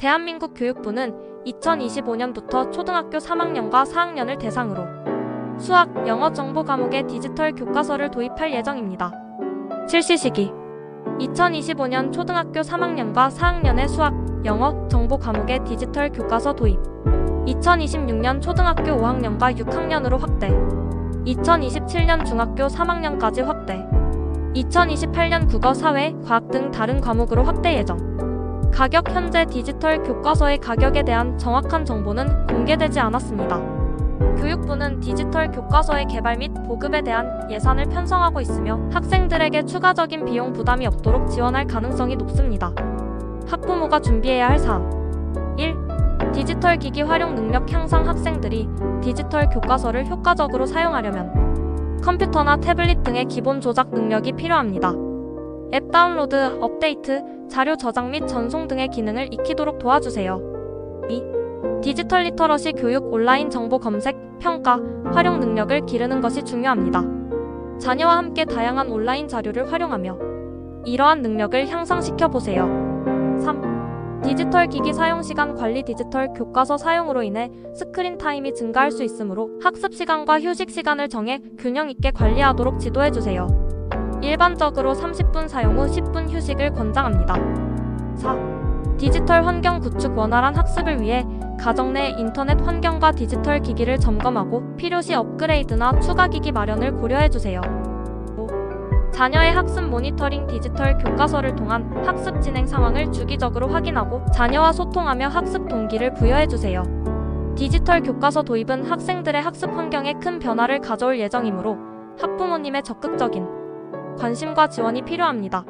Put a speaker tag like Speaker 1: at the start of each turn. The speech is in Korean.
Speaker 1: 대한민국 교육부는 2025년부터 초등학교 3학년과 4학년을 대상으로 수학, 영어 정보 과목의 디지털 교과서를 도입할 예정입니다. 실시 시기. 2025년 초등학교 3학년과 4학년의 수학, 영어 정보 과목의 디지털 교과서 도입. 2026년 초등학교 5학년과 6학년으로 확대. 2027년 중학교 3학년까지 확대. 2028년 국어, 사회, 과학 등 다른 과목으로 확대 예정 가격 현재 디지털 교과서의 가격에 대한 정확한 정보는 공개되지 않았습니다. 교육부는 디지털 교과서의 개발 및 보급에 대한 예산을 편성하고 있으며 학생들에게 추가적인 비용 부담이 없도록 지원할 가능성이 높습니다. 학부모가 준비해야 할 사항 1. 디지털 기기 활용 능력 향상 학생들이 디지털 교과서를 효과적으로 사용하려면 컴퓨터나 태블릿 등의 기본 조작 능력이 필요합니다. 앱 다운로드, 업데이트, 자료 저장 및 전송 등의 기능을 익히도록 도와주세요. 2. 디지털 리터러시 교육 온라인 정보 검색, 평가, 활용 능력을 기르는 것이 중요합니다. 자녀와 함께 다양한 온라인 자료를 활용하며 이러한 능력을 향상시켜 보세요. 3. 디지털 기기 사용 시간 관리 디지털 교과서 사용으로 인해 스크린 타임이 증가할 수 있으므로 학습 시간과 휴식 시간을 정해 균형 있게 관리하도록 지도해 주세요. 일반적으로 30분 사용 후 10분 휴식을 권장합니다. 4. 디지털 환경 구축 원활한 학습을 위해 가정 내 인터넷 환경과 디지털 기기를 점검하고 필요시 업그레이드나 추가 기기 마련을 고려해 주세요. 5. 자녀의 학습 모니터링 디지털 교과서를 통한 학습 진행 상황을 주기적으로 확인하고 자녀와 소통하며 학습 동기를 부여해 주세요. 디지털 교과서 도입은 학생들의 학습 환경에 큰 변화를 가져올 예정이므로 학부모님의 적극적인 관심과 지원이 필요합니다.